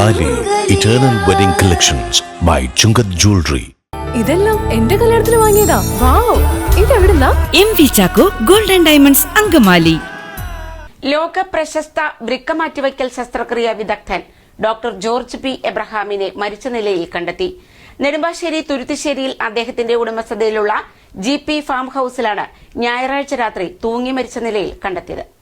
Eternal wedding collections by Chungath jewellery ഇതെല്ലാം എന്റെ കല്യാണത്തിന് വാങ്ങിയതാ. Wow ഇതെവിടുന്നാ? M V Chacko golden diamonds Angamaly. ലോക പ്രശസ്ത വൃക്ക മാറ്റിവയ്ക്കൽ ശസ്ത്രക്രിയ വിദഗ്ധൻ ഡോക്ടർ ജോർജ് പി. എബ്രഹാമിനെ മരിച്ച നിലയിൽ കണ്ടെത്തി. നെടുമ്പാശ്ശേരി തുരുത്തിശ്ശേരിയിൽ അദ്ദേഹത്തിന്റെ ഉടമസ്ഥതയിലുള്ള ജി പി ഫാം ഹൌസിലാണ് ഞായറാഴ്ച രാത്രി തൂങ്ങി മരിച്ച നിലയിൽ കണ്ടെത്തിയത്.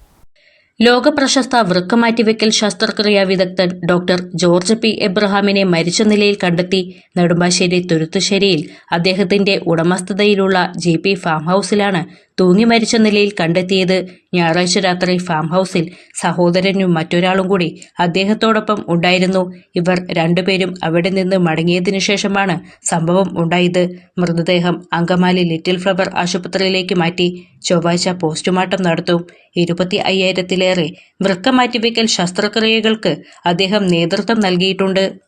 ലോകപ്രശസ്ത വൃക്കമാറ്റിവെക്കൽ ശസ്ത്രക്രിയാ വിദഗ്ധൻ ഡോക്ടർ ജോർജ് പി എബ്രഹാമിനെ മരിച്ച നിലയിൽ കണ്ടെത്തി നെടുമ്പാശ്ശേരി തുരുത്തുശ്ശേരിയിൽ അദ്ദേഹത്തിന്റെ ഉടമസ്ഥതയിലുള്ള ജെ പി ഫാം ഹൌസിലാണ് തൂങ്ങി മരിച്ച നിലയിൽ കണ്ടെത്തിയത് ഞായറാഴ്ച രാത്രി ഫാം ഹൌസിൽ സഹോദരനും മറ്റൊരാളും കൂടി അദ്ദേഹത്തോടൊപ്പം ഉണ്ടായിരുന്നു. ഇവർ രണ്ടുപേരും അവിടെ നിന്ന് മടങ്ങിയതിനു ശേഷമാണ് സംഭവം ഉണ്ടായത്. മൃതദേഹം അങ്കമാലി ലിറ്റിൽ ഫ്ലവർ ആശുപത്രിയിലേക്ക് മാറ്റി ചൊവ്വാഴ്ച പോസ്റ്റ്മോർട്ടം നടത്തും. ഇരുപത്തി അയ്യായിരത്തിലേറെ വൃക്ക മാറ്റിവെക്കൽ ശസ്ത്രക്രിയകൾക്ക് അദ്ദേഹം നേതൃത്വം നൽകിയിട്ടുണ്ട്.